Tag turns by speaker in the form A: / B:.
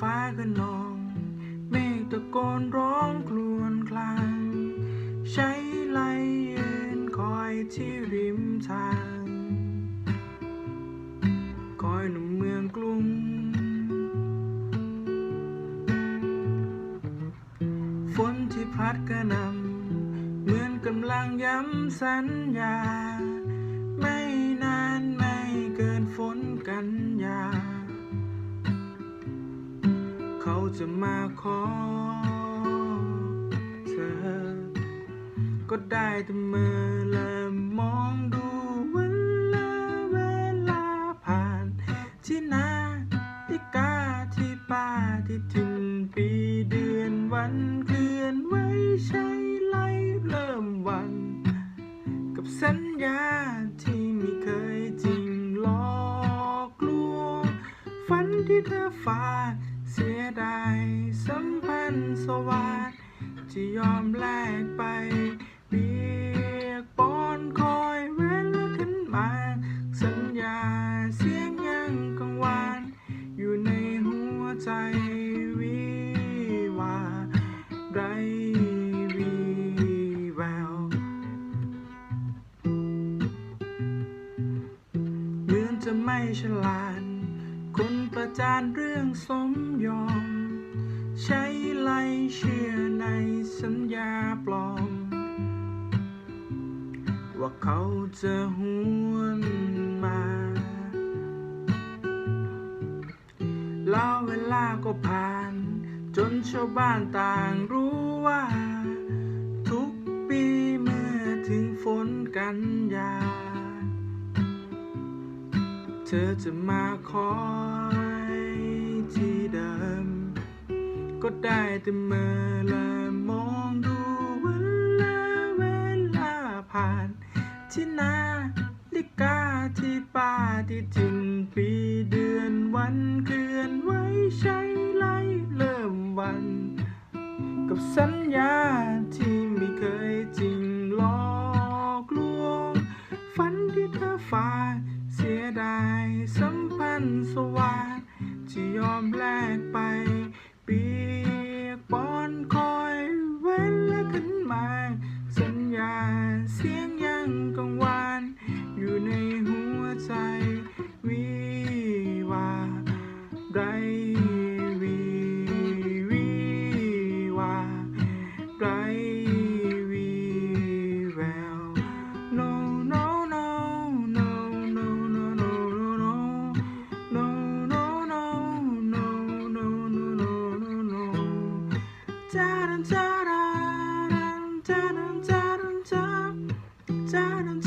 A: ฟ้ากนร้องครวญคราง ใช้ไหลยืนคอยที่ริมทาง คอยหนุ่มเมืองกรุง ฝนที่พัดกระหนำ เหมือนกำลังย้ำสัญญา ไม่นานไม่เกินฝนกันยา เขาจะมาขอเธอ ก็ได้แต่เมื่อและมองดูเวลาเวลาผ่าน ที่นาที่กาที่ป้าที่ถึงปีเดือนวันเคลื่อนไว้ใช้ไล่เริ่มวัน กับสัญญาที่ไม่เคยจริงหลอกลวงฝันที่เธอฝา ดายสัมพันธ์สวัสดที่ยอมแลกไปเปียกปอนคอยเวลาขึ้นมา สัญญาเสียงยังกังวานอยู่ในหัวใจวิวาไรวีแววเหมือนจะไม่ฉลาดคนประจานเรื่องสมยอม ใช้ไลเชื่อในสัญญาปลอม ว่าเขาจะหวนมา แล้วเวลาก็ผ่าน จนชาวบ้านต่างรู้ว่า ทุกปีเมื่อถึงฝนกันยา เธอจะมาคอ ก็ได้แต่เมื่อละมองดูเวลาเวลาผ่านที่นาฬิกาที่ป้าที่ถึงปีเดือนวันเคลื่อนไว้ใช้ไล่เริ่มวัน กับสัญญาที่ไม่เคยจริงหลอกลวง ฝันที่เธอฝากเสียดายสัมพันธ์สวัสที่ยอมแลกไป da da da da da da